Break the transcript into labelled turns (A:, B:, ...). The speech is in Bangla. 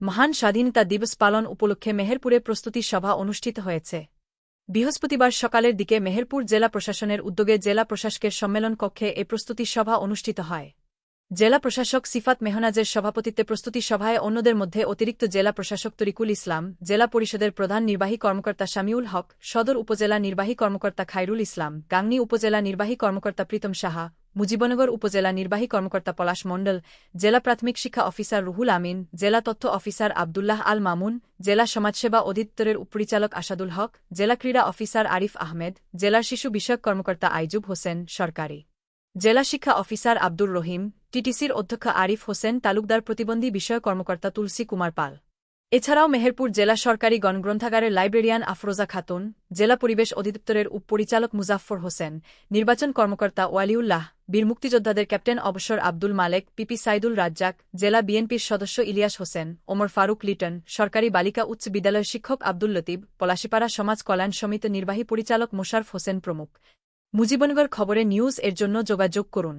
A: মহান স্বাধীনতা দিবস পালন উপলক্ষে মেহেরপুরে প্রস্তুতি সভা অনুষ্ঠিত হয়েছে। বৃহস্পতিবার সকালের দিকে মেহেরপুর জেলা প্রশাসনের উদ্যোগে জেলা প্রশাসকের সম্মেলন কক্ষে এ প্রস্তুতি সভা অনুষ্ঠিত হয়। জেলা প্রশাসক সিফাত মেহনাজের সভাপতিত্বে প্রস্তুতি সভায় অন্যদের মধ্যে অতিরিক্ত জেলা প্রশাসক তরিকুল ইসলাম, জেলা পরিষদের প্রধান নির্বাহী কর্মকর্তা শামিউল হক, সদর উপজেলা নির্বাহী কর্মকর্তা খাইরুল ইসলাম, গাংনী উপজেলা নির্বাহী কর্মকর্তা প্রীতম সাহা মুজিবনগর উপজেলা নির্বাহী কর্মকর্তা পলাশ মণ্ডল, জেলা প্রাথমিক শিক্ষা অফিসার রুহুল আমিন, জেলা তথ্য অফিসার আবদুল্লাহ আল মামুন, জেলা সমাজসেবা অধিদপ্তরের উপরিচালক আসাদুল হক, জেলা ক্রীড়া অফিসার আরিফ আহমেদ, জেলার শিশু বিষয়ক কর্মকর্তা আইজুব হোসেন সরকারি। জেলা শিক্ষা অফিসার আব্দুর রহিম, টিটিসির অধ্যক্ষ আরিফ হোসেন, তালুকদার প্রতিবন্ধী বিষয়ক কর্মকর্তা তুলসী কুমার পাল। এছাড়াও মেহেরপুর জেলা সরকারি গণগ্রন্থাগারের লাইব্রেরিয়ান আফরোজা খাতুন, জেলা পরিবেশ অধিদপ্তরের উপপরিচালক মুজাফর হোসেন, নির্বাচন কর্মকর্তা ওয়ালিউল্লাহ, বীর মুক্তিযোদ্ধাদের ক্যাপ্টেন অবসর আব্দুল মালেক, পিপি সাইদুল রাজ্জাক, জেলা বিএনপির সদস্য ইলিয়াস হোসেন, ওমর ফারুক লিটন, সরকারি বালিকা উচ্চ বিদ্যালয়ের শিক্ষক আব্দুল লতিব পলাশিপাড়া সমাজ কল্যাণ সমিতি নির্বাহী পরিচালক মোশারফ হোসেন প্রমুখ। মুজিবনগর খবরে নিউজ এর জন্য যোগাযোগ করুন।